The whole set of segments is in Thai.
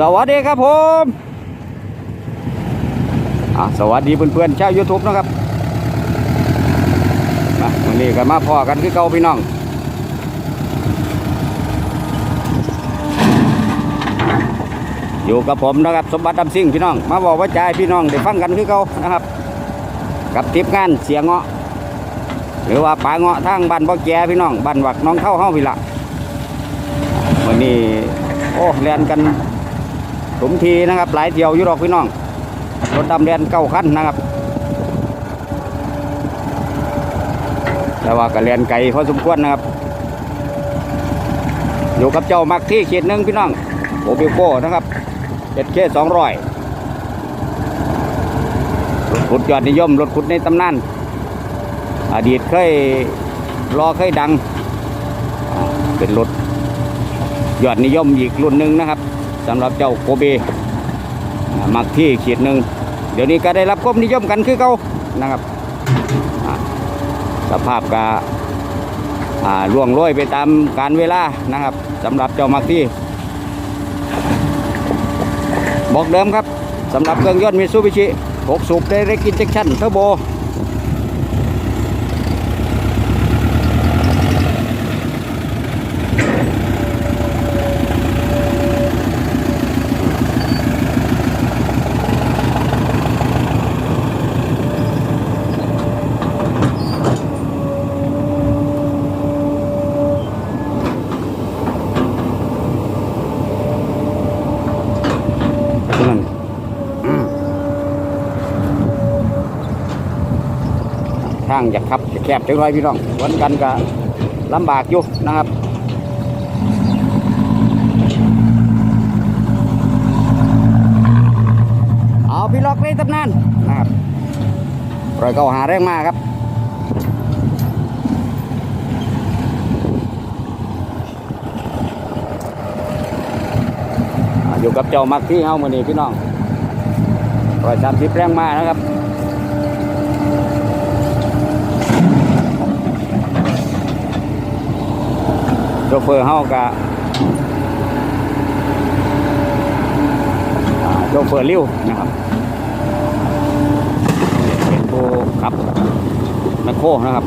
สวัสดีครับผมสวัสดีเพื่อนๆชาวยูทูบนะครับมาวันนี้ก็มาพอกันคือเก่าพี่น้องอยู่กับผมนะครับสมบัติดำซิ่งพี่น้อง มาบอกว่าใจพี่น้องได้ฟังกันคือเก่านะครับ กับทิปงานเสียงเงาะ หรือว่าป่าเงาะทางบ้านบ่อแกพี่น้องบ้านวักน้องเข้าเฮาพี่ละวันนี้โอ้เรียนกัน สมทีนะครับ หลายเที่ยวอยู่หรอกพี่น้องรถดำเรียนเก้าคันนะครับ แต่ว่าก็เรียนไกลพอสมควรนะครับ อยู่กับเจ้ามักที่เขตหนึ่งพี่น้องโอเบโก้นะครับเจ็ดเคสองร้อยรถขุดยอดนิยมรถขุดในตำนานอดีตเคยรอเคยดัง เป็นรถยอดนิยมอีกรุ่นหนึ่งนะครับ สำหรับเจ้าโกเบอ่ามักที่ขีดหนึ่งเดี๋ยวนี้ก็ได้รับความนิยมกันคือเขานะครับสภาพกาล่วงโรยไปตามการเวลานะครับสำหรับเจ้ามักที่บอกเดิมครับสำหรับเครื่องยนต์มิซูบิชิ6สูบ Direct Injection Turbo างจะขับแคบจังไรพี่น้องวันกันก็ลำบากอยู่นะครับเอาพี่ล็อกในตำนานนะครับปล่อยเก่าหาแรงมาครับอยู่กับเจ้ามักที่เฮามือนี้พี่น้องรอยสามสิบแรงมานะครับ โชเฟอร์เฮากะโชเฟอร์ลิ้วนะครับเป็นผู้ขับแมคโครนะครับ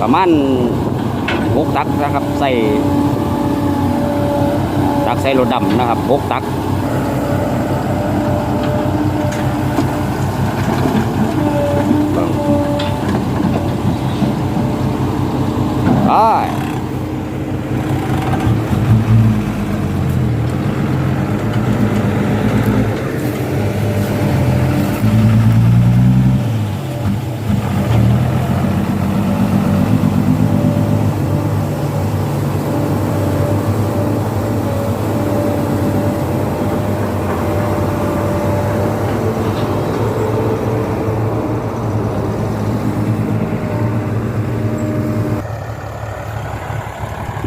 ประมาณ กตักนะครับใส่ตักใส่รถดำนะครับหกตักไป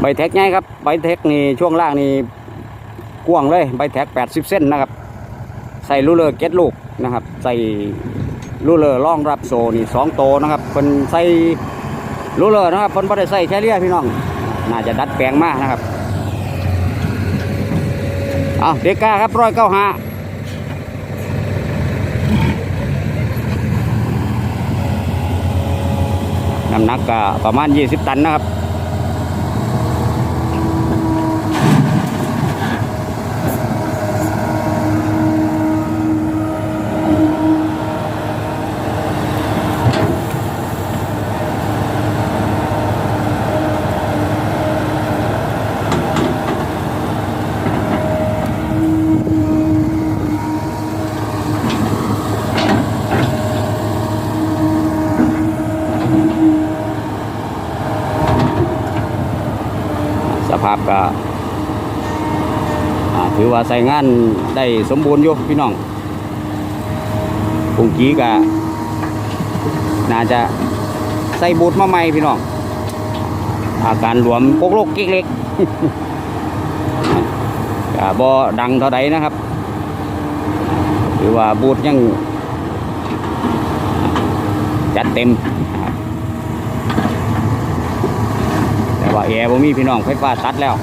บแท็กไงครับใบแท็กนี่ช่วงล่างนี่กว้างเลยใบแท็ก 80 เส้นนะครับ ใส่ลูเลอร์เก็ตลูกนะครับ ใส่ลูเลอร์รองรับโซนี่สองโตนะครับเป็นใส่ลูเลอร์นะครับเป็นไม่ได้ใส่แค่เลียพี่น้อง น่าจะดัดแปลงมากนะครับเอาเด็กกาครับร้อยเก้าห้าน้ำหนักก็ประมาณ 20 ตันนะครับ สภาพก็ถือว่าใส่งานได้สมบูรณ์อยู่พี่น้องปุ่งกี้ก็น่าจะใส่บูทมาใหม่พี่น้อง อาการหลวมปกโลกกิ๊กเล็กก็บ่ดังเท่าใดนะครับถือว่าบูธยังจัดเต็มนะครับแต่ ว่าแอร์บ่มีพี่น้องไฟฟ้าตัดแล้วอะ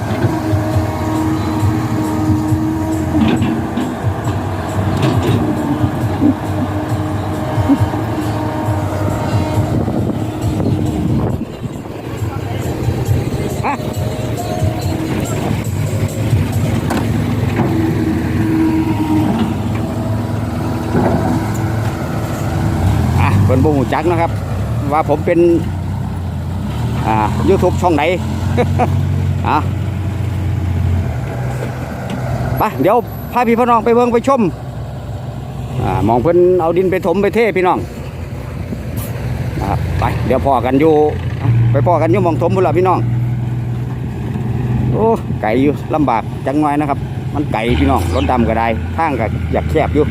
เพิ่นบ่ฮู้จักนะครับ ว่าผมเป็น อ่า YouTube ช่องไหนอะไปเดี๋ยวพาพี่พี่น้องไปเบิ่งไปชมอ่ามองเพิ่นเอาดินไปถมไปเทพี่น้องนะครับไปเดี๋ยวพอกันอยู่ไปพอกันอยู่มองถมพุ่นล่ะพี่น้องโอ้ไก่อยู่ลำบากจังหน่อยนะครับ มันไก่พี่น้องรถดำก็ได้ทางก็อยากแคบอยู่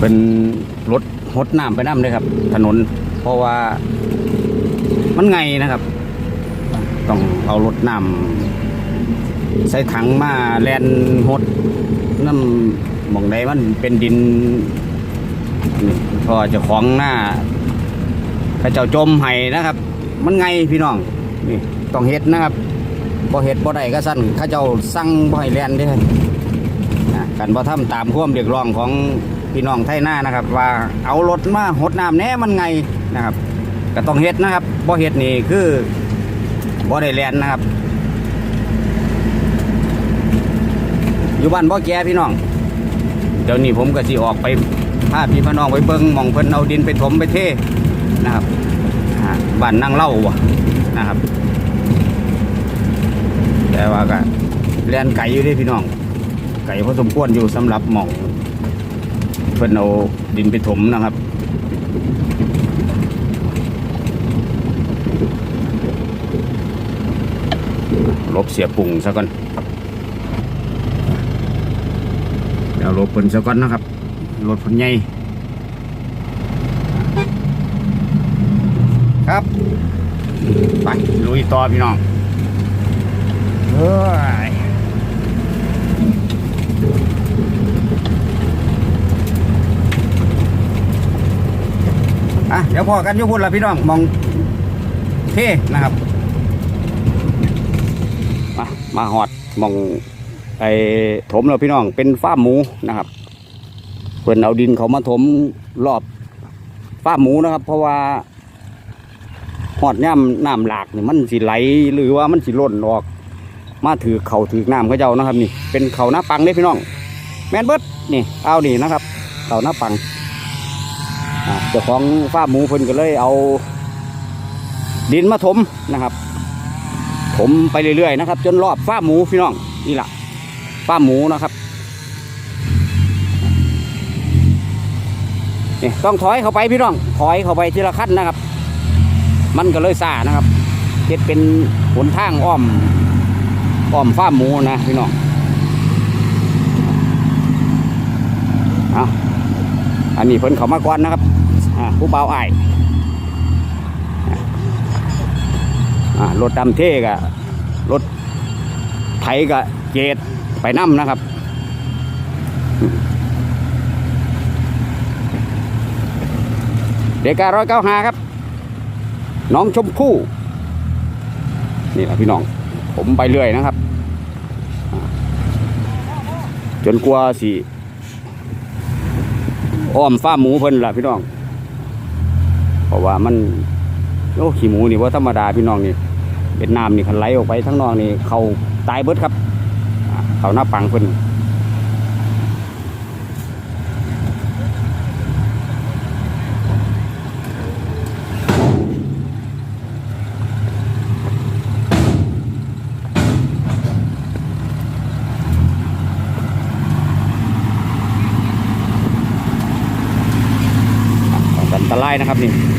เป็นรถหดน้ำไปน้ำเลยครับ ถนน เพราะว่ามันไงนะครับ ต้องเอารถน้ำใส่ถังมาแลนหดน้ำมองใดมันเป็นดินพอจะของหน้าพระเจ้าจมไห้นะครับ มันไงพี่น้องนี่ต้องเฮ็ดนะครับบ่เฮ็ดบ่ได้ก็สั่นข้าเจ้าสั่งบ่ให้แลนเด้อนะกันบ่ทำตามความเรียกร้องของ พี่น้องไทยหน้านะครับ ว่าเอารถมาหดน้ำแน่มันไงนะครับก็ต้องเฮ็ดนะครับบ่เฮ็ดนี่คือบ่ได้แลนนะครับ อยู่บ้านบ่แก่พี่น้อง เดี๋ยวนี้ผมก็สิออกไปพาพี่พี่น้องไปเบิ่งมองเพิ่นเอาดินไปถมไปเทนะครับบ้านนั่งเล่าวะนะครับ แต่ว่าก็แลนไก่อยู่ด้พี่น้อง ไก่พอสมควรอยู่สำหรับหมอง เพิ่นเอาดินไปถมนะครับลบเสียปุ่งซะก่อนเดี๋ยวลบเพิ่นซะก่อนนะครับรถเพิ่นใหญ่ครับ ไปลุยต่อพี่น้องเฮ้ย อะเดี๋ยวพอกันยุพุ่นละพี่น้องมองเท่นะครับมามาหอดมองไอ้ถมแล้วพี่น้องเป็นฟ้าหมูนะครับเพิ่นเอาดินเขามาถมรอบฟ้าหมูนะครับ เพราะว่าหอดย่ำน้ำหลากนี่มันสิไหลหรือว่ามันสิล่นออก มาถือเขาถือน้ำเขาเจ้านะครับ นี่ เป็นเขาหน้าปังเด้พี่น้อง แมนเบิร์ดนี่เอานี่นะครับ เขาหน้าปัง เจ้าของฟาร์มหมูเพิ่นก็เลยเอา ดินมาถมนะครับ ถมไปเรื่อยๆนะครับ จนรอบฟาร์มหมูพี่น้องนี่แหละฟาร์มหมูนะครับนี่ต้องถอยเข้าไปพี่น้อง ถอยเข้าไปทีละขั้นนะครับ มันก็เลยซ่านะครับเฮ็ดเป็นหนทางอ้อมอ้อมฟาร์มหมูนะพี่น้องอาอันนี้เพิ่นเขามาก่อนนะครับ ผู้เบาวอ้ายอ่ารถดำเท่กะรถไถกะเจดไปน้ำนะครับเด็กการร้อยเก้าหาครับ น้องชมพู่นี่แหละพี่น้อง ผมไปเรื่อยนะครับ จนกลัวสิอ้อมฟ้าหมูเพิ่นล่ะพี่น้อง เพราะว่ามันโอ้ขี้หมูนี่ว่าธรรมดาพี่น้องนี่เวียดนามนี่คันไหลออกไปทั้งนอกนี่เขาตายเบิดครับเขาหน้าปังเพิ่อน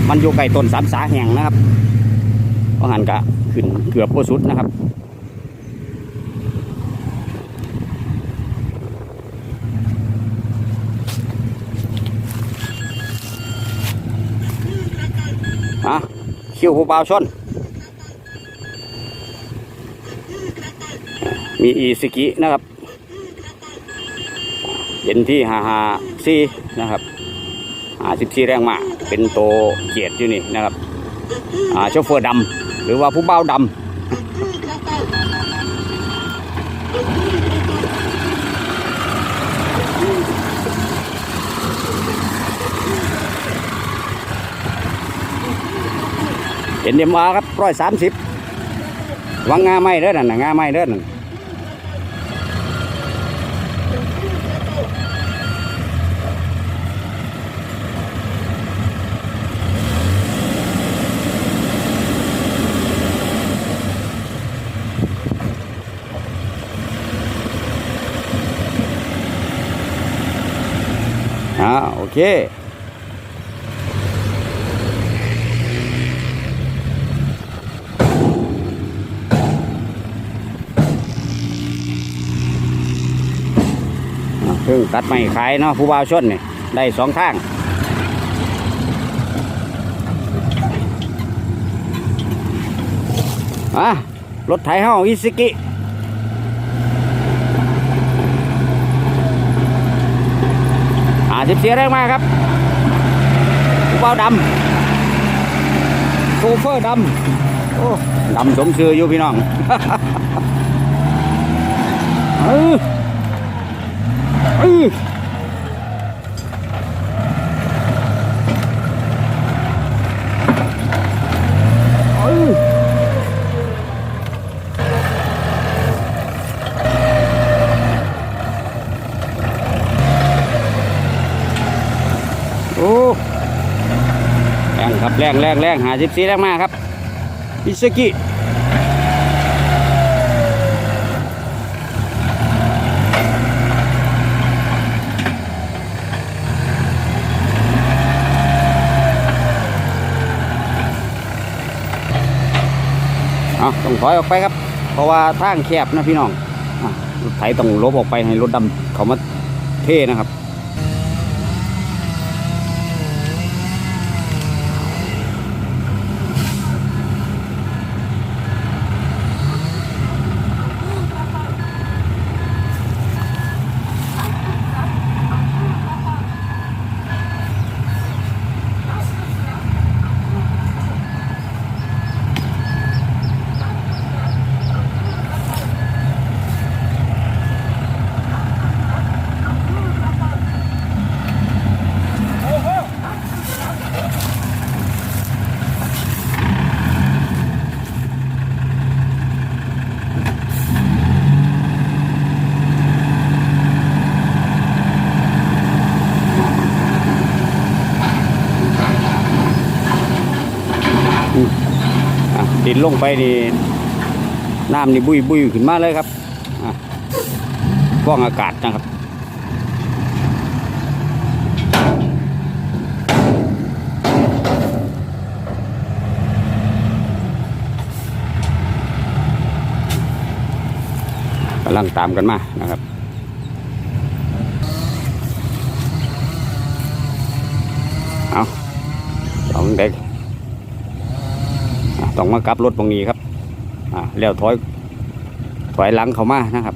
มันอยู่ไก่ต้นสามสาแห่งนะครับเพาหันกะขึ้นเกือบโพสุดนะครับอะคิวหูเบาชน มีอีสกินะครับ เย็นที่หาหาซีนะครับ หาสิบซีแรงมาเป็นโตเกียรติอยู่นี่นะครับอ่าโชเฟอร์ดำหรือว่าผู้เบ้าดำเห็นเดมาครับร้อยสามสิบวังงาไม้เด้อนั่นน่ะงาไม้เด้อนั่น อ่าโอเคอ่าเพิ่งตัดไม้ขายเนาะผู้บ่าวชนนี่ได้สองทางอะรถไถเฮาอิซิกิ อ่า สิบเสียแรงมากครับผู้เบาดำโซเฟอร์ดำโอ้ดำสมชื่ออยู่พี่น้องเออเออเออโอ้ แรงแรงแรงหาสิบสี่แรงมากครับอิสกิเอาต้องถอยออกไปครับ เพราะว่าทางแคบนะพี่น้องอะรถไถต้องลบออกไปให้รถดำเขามาเท่นะครับ ลงไปนี่น้ำนี่บุยบุยขึ้นมาเลยครับฟ้องอากาศนะครับกำลังตามกันมานะครับ เอาสองเด็ก อะ ต้องมากลับรถตรงนี้ครับอ่าแล้วถอยถอยหลังเขามานะครับ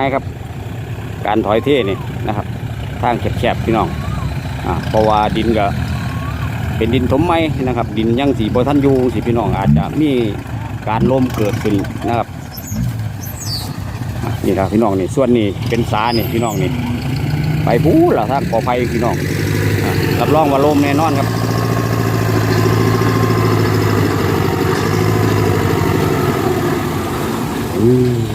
อะบอกไงครับ การถอยเท่นี่นะครับ ทางแคบๆพี่น้องอะเพราะว่าดินก็เป็นดินถมไม้นะครับ ดินยังสีบทันอยูสิพี่น้องอาจจะมีการลมเกิดขึ้นนะครับนี่ครับพี่น้องนี่ส่วนนี้เป็นสานี่พี่น้องนี่ไปพูดละทางปลอดภัยพี่น้องรับรองว่าลมแน่นอนครับเอา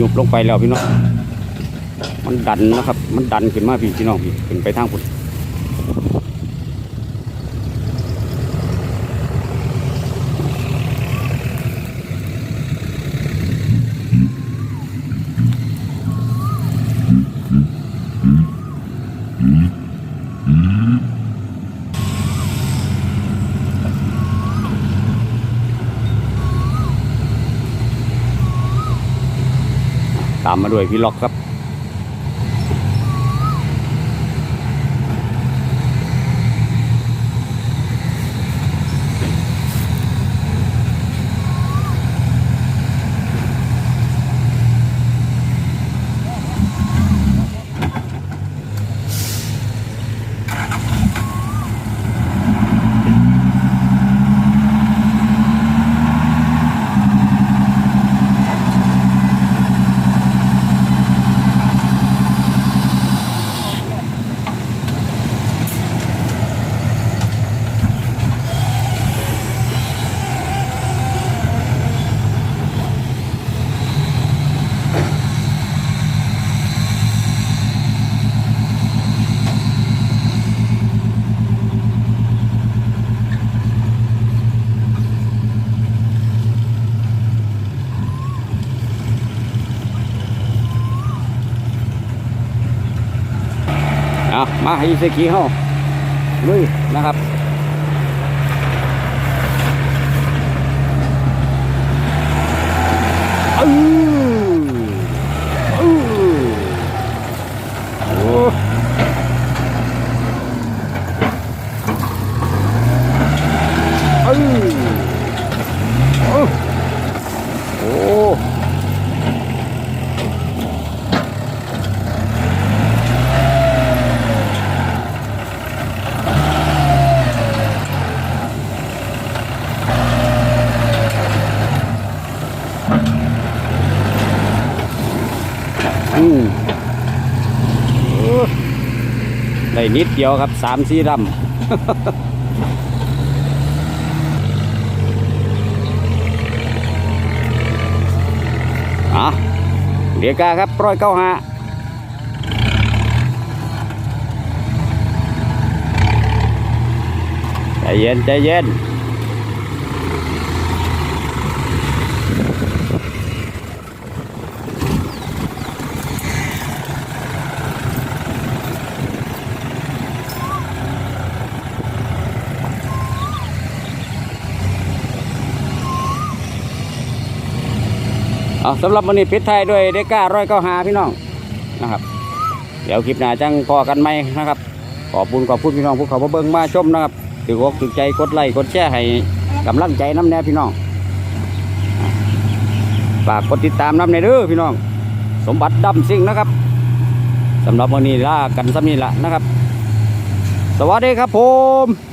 ยุบลงไปแล้วพี่น้อง มันดันนะครับ มันดันขึ้นมาพี่พี่น้องพี่ขึ้นไปทางพุ่นามมาด้วยพี่ล็อกครับ มาให้เสคีเฮาลุยนะครับอืออือโอ้อือโอ้โอ้อืมโอ้ ได้นิดเดียวครับสามสี่ลำอะเดียกาครับร้อยเก้าห้าใจเย็น ใจเย็น เอาสำหรับวันนี้ปิดท้ายด้วยเดก้าร้อยเก้าหาพี่น้องนะครับ เดี๋ยวคลิปหน้าจังพอกันไหมนะครับ ขอบคุณขอบคุณพี่น้องผู้เขามาเบิ่งมาชมนะครับถืออกถือใจกดไลค์กดแชร์ให้กำลังใจน้ำแน่พี่น้องฝากกดติดตามน้ำในเด้อพี่น้อง สมบัติดำซิ่งนะครับสำหรับวันนี้ลากันสำนีละนะครับ สวัสดีครับผม